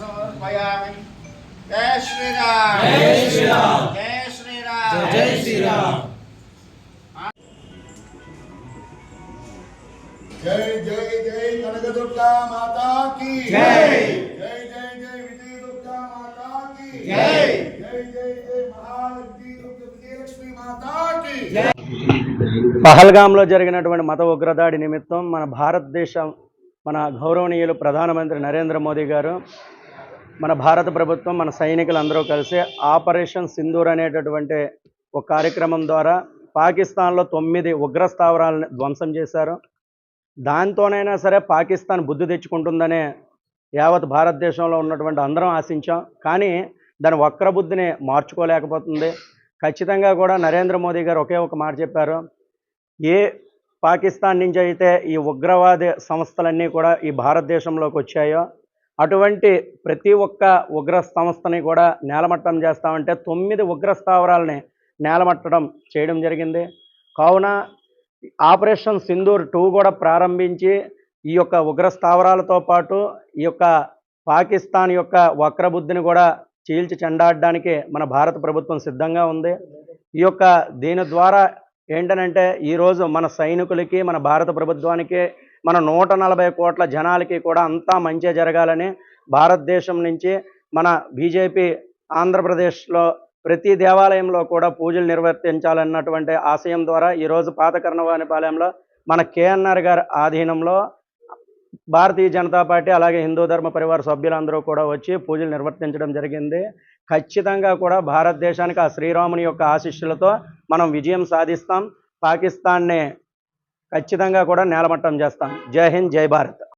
సమర్పయామి లో జరిగినటువంటి మత ఉగ్రదాడి నిమిత్తం మన భారతదేశం మన గౌరవనీయులు ప్రధానమంత్రి నరేంద్ర మోదీ గారు మన భారత ప్రభుత్వం మన సైనికులందరూ కలిసి ఆపరేషన్ సింధూర్ అనేటటువంటి ఒక కార్యక్రమం ద్వారా పాకిస్తాన్లో తొమ్మిది ఉగ్ర స్థావరాలను ధ్వంసం చేశారు. దాంతోనైనా సరే పాకిస్తాన్ బుద్ధి తెచ్చుకుంటుందనే యావత్ భారతదేశంలో ఉన్నటువంటి అందరం ఆశించాం. కానీ దాని వక్ర బుద్ధిని మార్చుకోలేకపోతుంది. ఖచ్చితంగా కూడా నరేంద్ర మోదీ గారు ఒకే ఒక మాట చెప్పారు. ఏ పాకిస్తాన్ నుంచి అయితే ఈ ఉగ్రవాద సంస్థలన్నీ కూడా ఈ భారతదేశంలోకి వచ్చాయో అటువంటి ప్రతి ఒక్క ఉగ్ర సంస్థని కూడా నేలమట్టం చేస్తామంటే తొమ్మిది ఉగ్ర స్థావరాలని నేలమట్టడం చేయడం జరిగింది. కావున ఆపరేషన్ సింధూర్ టూ కూడా ప్రారంభించి ఈ యొక్క ఉగ్ర స్థావరాలతో పాటు ఈ యొక్క పాకిస్తాన్ యొక్క వక్రబుద్ధిని కూడా చీల్చి చెండాడడానికి మన భారత ప్రభుత్వం సిద్ధంగా ఉంది. ఈ యొక్క దీని ద్వారా ఏంటనంటే ఈరోజు మన సైనికులకి మన భారత ప్రభుత్వానికి మన నూట నలభై కోట్ల జనాలకి కూడా అంతా మంచి జరగాలని భారతదేశం నుంచి మన బీజేపీ ఆంధ్రప్రదేశ్లో ప్రతి దేవాలయంలో కూడా పూజలు నిర్వర్తించాలన్నటువంటి ఆశయం ద్వారా ఈరోజు పాతకర్ణవాణిపాలెంలో మన కేఎన్ఆర్ గారి ఆధీనంలో భారతీయ జనతా పార్టీ అలాగే హిందూ ధర్మ పరివార సభ్యులందరూ కూడా వచ్చి పూజలు నిర్వర్తించడం జరిగింది. ఖచ్చితంగా కూడా భారతదేశానికి ఆ శ్రీరాముని యొక్క ఆశిష్యులతో మనం విజయం సాధిస్తాం. పాకిస్తాన్నే ఖచ్చితంగా కూడా నేలమట్టం చేస్తాం. జై హింద్ జై భారత్.